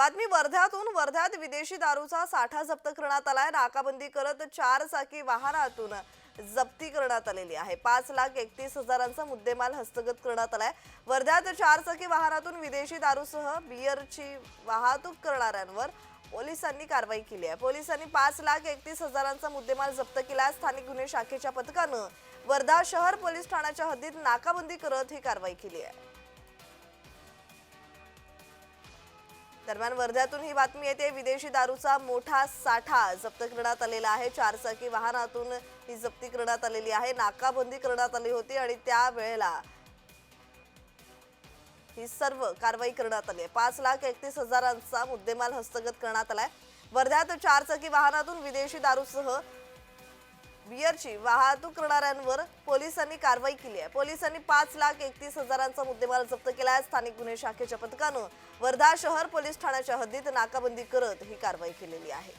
बातमी वर्ध्यातून वर्ध्यात विदेशी दारूचा साठा जप्त करण्यात आलाय. नाकाबंदी करत चार चाकी वाहनातून जप्ती करण्यात आलेली आहे. पाच लाख एकतीस हजारांचा मुद्देमाल हस्तगत करण्यात आलाय. वर्ध्यात चार चाकी वाहनातून विदेशी दारूसह बियरची वाहतूक करणाऱ्यांवर पोलिसांनी कारवाई केली आहे. पोलिसांनी पाच लाख एकतीस हजारांचा मुद्देमाल जप्त केला आहे. स्थानिक गुन्हे शाखेच्या पथकानं वर्धा शहर पोलीस ठाण्याच्या हद्दीत नाकाबंदी करत ही कारवाई केली आहे. दरम्यान वर्ध्यातून ही बातमी येते. विदेशी दारूचा मोठा साठा जप्त करण्यात आलेला आहे. चारचाकी वाहनातून ही जप्ती करण्यात आलेली आहे. नाकाबंदी करण्यात आली होती आणि त्यावेळेला ही सर्व कारवाई करण्यात आली आहे. पाच लाख एकतीस हजारांचा मुद्देमाल हस्तगत करण्यात आलाय. वर्ध्यात चारचाकी वाहनातून विदेशी दारूसह बियरची वाहतूक करणाऱ्यांवर पोलिसांनी कारवाई केली आहे. पोलिसांनी पाच लाख एकतीस हजारांचा मुद्देमाल जप्त केला आहे. स्थानिक गुन्हे शाखेच्या पथकानं वर्धा शहर पोलीस ठाण्याच्या हद्दीत नाकाबंदी करत ही कारवाई केलेली आहे.